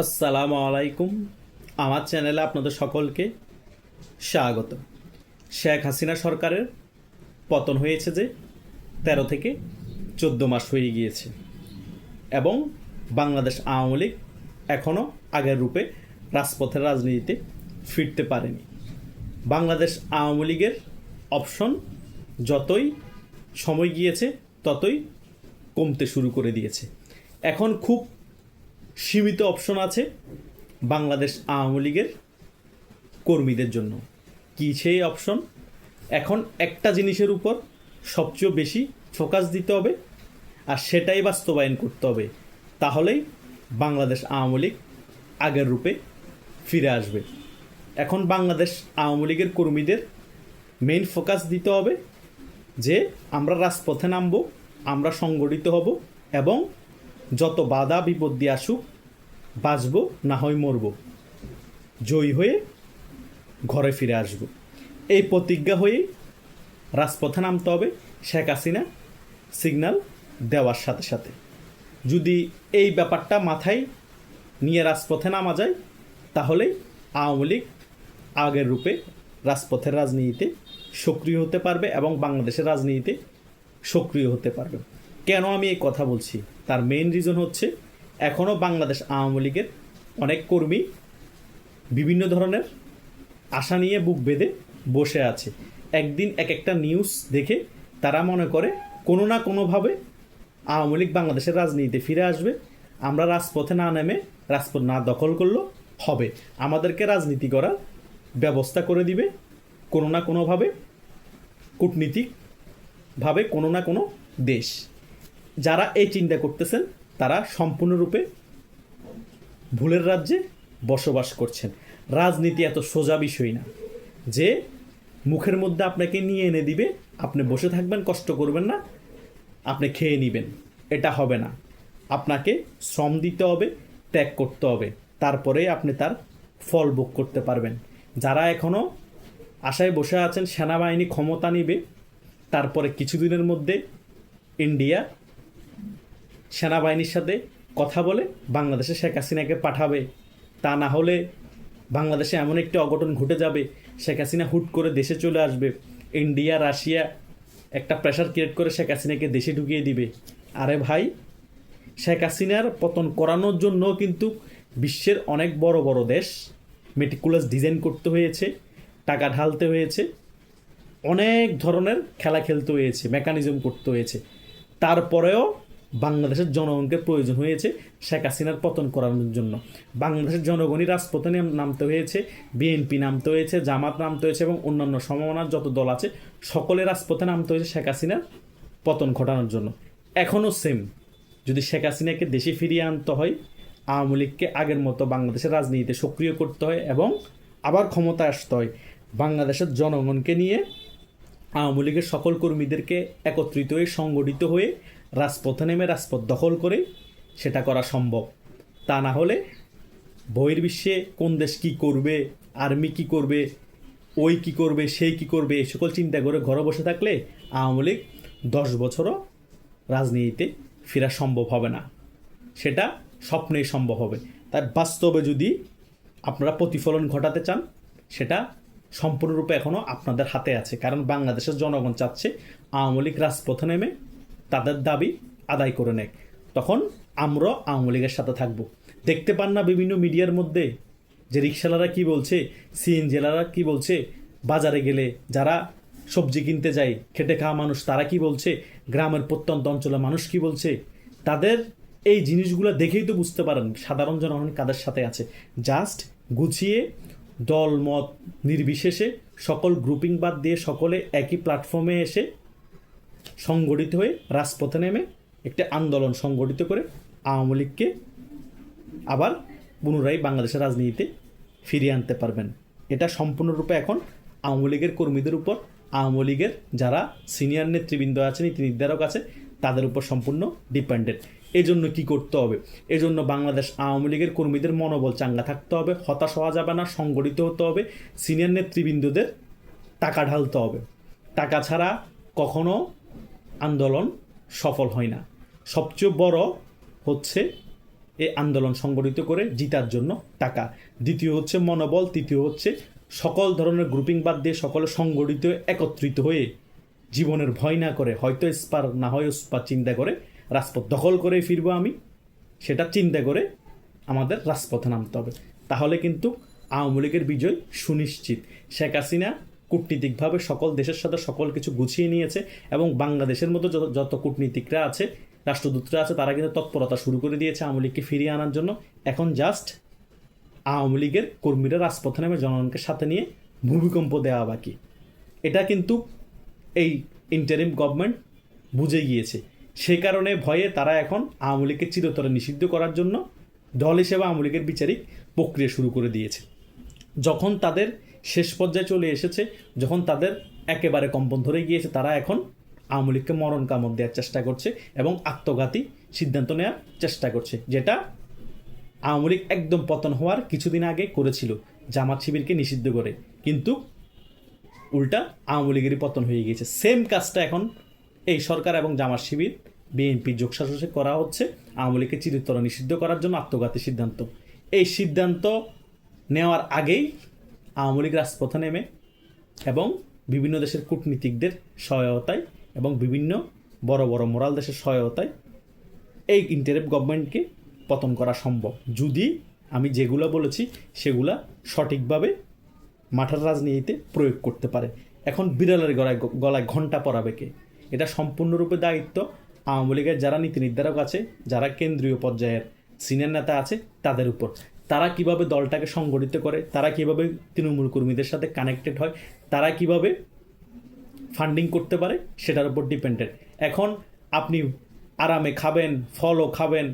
আসসালামু আলাইকুম। আমার চ্যানেলে আপনাদের সকলকে স্বাগত। শেখ হাসিনা সরকারের পতন হয়েছে যে তেরো থেকে চোদ্দ মাস হয়ে গিয়েছে এবং বাংলাদেশ আওয়ামী লীগ এখনও আগের রূপে রাজপথের রাজনীতিতে ফিরতে পারেনি। বাংলাদেশ আওয়ামী লীগের অপশন যতই সময় গিয়েছে, ততই কমতে শুরু করে দিয়েছে। এখন খুব সীমিত অপশন আছে বাংলাদেশ আওয়ামী লীগের কর্মীদের জন্য। কী সেই অপশন? এখন একটা জিনিসের উপর সবচেয়ে বেশি ফোকাস দিতে হবে আর সেটাই বাস্তবায়ন করতে হবে। তাহলেই বাংলাদেশ আওয়ামী লীগ আগের রূপে ফিরে আসবে। এখন বাংলাদেশ আওয়ামী লীগের কর্মীদের মেইন ফোকাস দিতে হবে যে আমরা রাজপথে নামব, আমরা সংগঠিত হব এবং যত বাধা বিপত্তি আসুক, বাঁচব, না হয় মরব। জয়ী হয়ে ঘরে ফিরে আসব। এই প্রতিজ্ঞা হয়েই রাজপথে নামতে হবে, শেখ হাসিনা সিগন্যাল দেওয়ার সাথে সাথে। যদি এই ব্যাপারটা মাথায় নিয়ে রাজপথে নামা যায়, তাহলে আওয়ামী লীগ আগের রূপে রাজপথের রাজনীতিতে সক্রিয় হতে পারবে এবং বাংলাদেশের রাজনীতিতে সক্রিয় হতে পারবে। কেন আমি এই কথা বলছি? তার মেইন রিজন হচ্ছে এখনও বাংলাদেশ আওয়ামী লীগের অনেক কর্মী বিভিন্ন ধরনের আশা নিয়ে বুক বেঁধে বসে আছে। একদিন এক একটা নিউজ দেখে তারা মনে করে কোনো না কোনোভাবে আওয়ামী লীগ বাংলাদেশের রাজনীতিতে ফিরে আসবে। আমরা রাজপথে না নেমে রাজপথ না দখল করলেও হবে। আমাদেরকে রাজনীতি করার ব্যবস্থা করে দিবে। কোনো না কোনোভাবে কূটনীতিকভাবে কোনো না কোনো দেশ। যারা এই চিন্তা করতেছেন, তারা সম্পূর্ণরূপে ভুলের রাজ্যে বসবাস করছেন। রাজনীতি এত সোজা বিষয় না। যে মুখের মধ্যে আপনাকে নিয়ে এনে দিবে, আপনি বসে থাকবেন, কষ্ট করবেন না, আপনি খেয়ে নেবেন। এটা হবে না। আপনাকে শ্রম দিতে হবে, ত্যাগ করতে হবে। তারপরে আপনি তার ফল ভোগ করতে পারবেন। যারা এখনও আশায় বসে আছেন, সেনাবাহিনী ক্ষমতা নিবে, তারপরে কিছুদিনের মধ্যে ইন্ডিয়া সেনাবাহিনীর সাথে কথা বলে বাংলাদেশে শেখ হাসিনাকে পাঠাবে। তা না হলে বাংলাদেশে এমন একটি অঘটন ঘটে যাবে, শেখ হাসিনা হুট করে দেশে চলে আসবে। ইন্ডিয়া, রাশিয়া একটা প্রেশার ক্রিয়েট করে শেখ হাসিনাকে দেশে ঢুকিয়ে দিবে। আরে ভাই, শেখ হাসিনার পতন করানোর জন্য কিন্তু বিশ্বের অনেক বড় বড় দেশ মেটিকুলাস ডিজাইন করতে হয়েছে, টাকা ঢালতে হয়েছে, অনেক ধরনের খেলা খেলতে হয়েছে মেকানিজম করতে হয়েছে। তারপরেও বাংলাদেশের জনগণকে প্রয়োজন হয়েছে শেখ হাসিনার পতন করানোর জন্য। বাংলাদেশের জনগণই রাজপথে নামতে হয়েছে, বিএনপি নামতে হয়েছে, জামাত নামতে হয়েছে এবং অন্যান্য সমমনার যত দল আছে, সকলে রাজপথে নামতে হয়েছে শেখ হাসিনার পতন ঘটানোর জন্য। এখনও সেম যদি শেখ হাসিনাকে দেশে ফিরিয়ে আনতে হয়, আওয়ামী লীগকে আগের মতো বাংলাদেশের রাজনীতিতে সক্রিয় করতে হয় এবং আবার ক্ষমতায় আসতে হয়, বাংলাদেশের জনগণকে নিয়ে আওয়ামী লীগের সকল কর্মীদেরকে একত্রিত হয়ে, সংগঠিত হয়ে রাজপথে নেমে রাজপথ দখল করে সেটা করা সম্ভব। তা না হলে বহির্বিশ্বে কোন দেশ কী করবে, আর্মি কী করবে, ওই কী করবে, সেই কী করবে, এই সকল চিন্তা করে ঘরে বসে থাকলে আওয়ামী লীগ দশ বছরও রাজনীতিতে ফেরা সম্ভব হবে না। সেটা স্বপ্নেই সম্ভব হবে। তাই বাস্তবে যদি আপনারা প্রতিফলন ঘটাতে চান, সেটা সম্পূর্ণরূপে এখনও আপনাদের হাতে আছে। কারণ বাংলাদেশের জনগণ চাচ্ছে আওয়ামী লীগ রাজপথে নেমে তাদের দাবি আদায় করে নেয় তখন আমরা আওয়ামী লীগের সাথে থাকব। দেখতে পান না বিভিন্ন মিডিয়ার মধ্যে যে রিক্সালারা কি বলছে, সিএন জেলারা কি বলছে, বাজারে গেলে যারা সবজি কিনতে যায়, খেটে খাওয়া মানুষ, তারা কি বলছে, গ্রামের প্রত্যন্ত অঞ্চলের মানুষ কি বলছে, তাদের এই জিনিসগুলো দেখেই তো বুঝতে পারেন, সাধারণ জনগণ কাদের সাথে আছে। জাস্ট গুছিয়ে দল মত নির্বিশেষে সকল গ্রুপিং বাদ দিয়ে সকলে একই প্ল্যাটফর্মে এসে সংগঠিত হয়ে রাজপথে নেমে একটি আন্দোলন সংগঠিত করে আওয়ামী লীগকে আবার পুনরায় বাংলাদেশের রাজনীতিতে ফিরিয়ে আনতে পারবেন। এটা সম্পূর্ণরূপে এখন আওয়ামী লীগের কর্মীদের উপর, আওয়ামী লীগের যারা সিনিয়র নেতৃবৃন্দ আছে নীতি নির্ধারক আছে, তাদের উপর সম্পূর্ণ ডিপেন্ডেন্ট। এই জন্য কী করতে হবে? এজন্য বাংলাদেশ আওয়ামী লীগের কর্মীদের মনোবল চাঙ্গা থাকতে হবে, হতাশ হওয়া যাবে না, সংগঠিত হতে হবে, সিনিয়র নেতৃবৃন্দদের টাকা ঢালতে হবে। টাকা ছাড়া কখনো আন্দোলন সফল হয় না। সবচেয়ে বড় হচ্ছে এই আন্দোলন সংগঠিত করে জিতার জন্য টাকা। দ্বিতীয় হচ্ছে মনোবল, তৃতীয় হচ্ছে সকল ধরনের গ্রুপিং বাদ দিয়ে সকলে সংগঠিত, একত্রিত হয়ে জীবনের ভয় না করে, হয়তো স্পার না হয়, স্পার চিন্তা করে রাজপথ দখল করে ফিরবো আমি, সেটা চিন্তা করে আমাদের রাজপথে নামতে হবে। তাহলে কিন্তু আওয়ামী লীগের বিজয় সুনিশ্চিত। শেখ হাসিনা কূটনীতিকভাবে সকল দেশের সাথে সকল কিছু গুছিয়ে নিয়েছে এবং বাংলাদেশের মতো যত কূটনীতিকরা আছে, রাষ্ট্রদূতরা আছে, তারা কিন্তু তৎপরতা শুরু করে দিয়েছে আওয়ামী লীগকে ফিরিয়ে আনার জন্য। এখন জাস্ট আওয়ামী লীগের কর্মীরা রাজপথে নেমে জনগণকে সাথে নিয়ে ভূমিকম্প দেওয়া বাকি। এটা কিন্তু এই ইন্টারিম গভর্নমেন্ট বুঝে গিয়েছে। সে কারণে ভয়ে তারা এখন আওয়ামী লীগকে চিরতরে নিষিদ্ধ করার জন্য দল হিসেবে আওয়ামী লীগের বিচারিক প্রক্রিয়া শুরু করে দিয়েছে। যখন তাদের শেষ পর্যায়ে চলে এসেছে, যখন তাদের একেবারে কম্পন ধরে গিয়েছে, তারা এখন আওয়ামী লীগকে মরণ কামড় দেওয়ার চেষ্টা করছে এবং আত্মঘাতী সিদ্ধান্ত নেওয়ার চেষ্টা করছে, যেটা আওয়ামী লীগ একদম পতন হওয়ার কিছুদিন আগে করেছিল, জামাত শিবিরকে নিষিদ্ধ করে। কিন্তু উল্টা আওয়ামী লীগেরই পতন হয়ে গিয়েছে। সেম কাজটা এখন এই সরকার এবং জামাত শিবির, বিএনপি যোগসাজসে করা হচ্ছে, আওয়ামী লীগকে চিরতর নিষিদ্ধ করার জন্য আত্মঘাতী সিদ্ধান্ত। এই সিদ্ধান্ত নেওয়ার আগেই আওয়ামী লীগ রাজপথে নেমে এবং বিভিন্ন দেশের কূটনীতিকদের সহায়তায় এবং বিভিন্ন বড় বড় মোরাল দেশের সহায়তায় এই ইন্টারেপ গভর্নমেন্টকে পতন করা সম্ভব। যদি আমি যেগুলো বলেছি, সেগুলা সঠিকভাবে মাঠের রাজনীতিতে প্রয়োগ করতে পারে। এখন বিড়ালের গলায় গলায় ঘণ্টা পরাবে কে? এটা সম্পূর্ণরূপে দায়িত্ব আওয়ামী লীগের যারা নীতি নির্ধারক আছে, যারা কেন্দ্রীয় পর্যায়ের সিনিয়র নেতা আছে, তাদের উপর। তারা কীভাবে দলটাকে সংগঠিত করে, তারা কীভাবে তৃণমূল কর্মীদের সাথে কানেক্টেড হয়, তারা কীভাবে ফান্ডিং করতে পারে, সেটার উপর ডিপেন্ডেন্ট এখন আপনি আরামে খাবেন, ফলও খাবেন,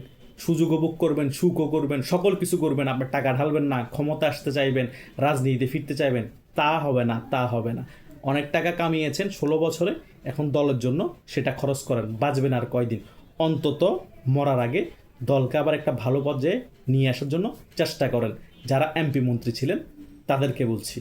সুযোগও বুক করবেন, সুখও করবেন, সকল কিছু করবেন, আপনার টাকা ঢালবেন না, ক্ষমতা আসতে চাইবেন, রাজনীতিতে ফিরতে চাইবেন, তা হবে না, তা হবে না। অনেক টাকা কামিয়েছেন ষোলো বছরে, এখন দলের জন্য সেটা খরচ করেন, বাঁচবেন আর কয়দিন? অন্তত মরার আগে দলকে আবার একটা ভালো পর্যায়ে নিয়ে আসার জন্য চেষ্টা করেন। যারা এমপি মন্ত্রী ছিলেন, তাদেরকে বলছি,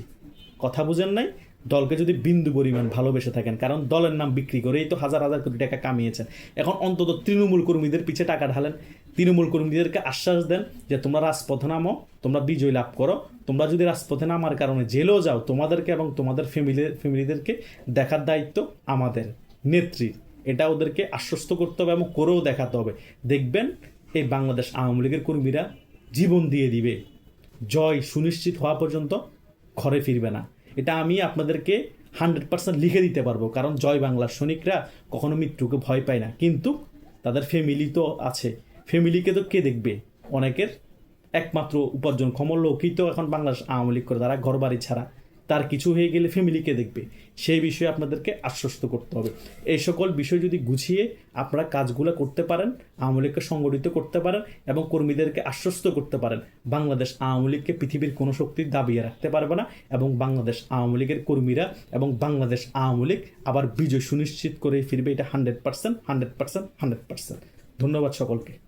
কথা বুঝেন নাই, দলকে যদি বিন্দু পরিমাণ ভালোবেসে থাকেন, কারণ দলের নাম বিক্রি করেই তো হাজার হাজার কোটি টাকা কামিয়েছেন। এখন অন্তত তৃণমূল কর্মীদের পিছে টাকা ঢালেন। তৃণমূল কর্মীদেরকে আশ্বাস দেন যে তোমরা রাজপথে নামো, তোমরা বিজয় লাভ করো। তোমরা যদি রাজপথে নামার কারণে জেলেও যাও, তোমাদেরকে এবং তোমাদের ফ্যামিলি ফ্যামিলিদেরকে দেখার দায়িত্ব আমাদের নেত্রীর। এটা ওদেরকে আশ্বস্ত করতে হবে এবং করেও দেখাতে হবে। দেখবেন এই বাংলাদেশ আওয়ামী লীগের কর্মীরা জীবন দিয়ে দিবে। জয় সুনিশ্চিত হওয়া পর্যন্ত ঘরে ফিরবে না। এটা আমি আপনাদেরকে হান্ড্রেড পার্সেন্ট লিখে দিতে পারব, কারণ জয় বাংলার সৈনিকরা কখনো মৃত্যুকে ভয় পায় না। কিন্তু তাদের ফ্যামিলি তো আছে। ফ্যামিলিকে তো কে দেখবে? অনেকের একমাত্র উপার্জন ক্ষমর লোকই তো এখন বাংলাদেশ আওয়ামী লীগ করে, তারা ঘর বাড়ি ছাড়া। তার কিছু হয়ে গেলে ফ্যামিলিকে দেখবে। সেই বিষয়ে আপনাদেরকে আশ্বস্ত করতে হবে। এই সকল বিষয় যদি গুছিয়ে আপনারা কাজগুলো করতে পারেন, আওয়ামী লীগকে সংগঠিত করতে পারেন এবং কর্মীদেরকে আশ্বস্ত করতে পারেন, বাংলাদেশ আওয়ামী লীগকে পৃথিবীর কোনো শক্তির দাবিয়ে রাখতে পারবে না এবং বাংলাদেশ আওয়ামী লীগের কর্মীরা এবং বাংলাদেশ আওয়ামী লীগ আবার বিজয় সুনিশ্চিত করে ফিরবে। এটা hundred percent hundred percent hundred percent ধন্যবাদ সকলকে।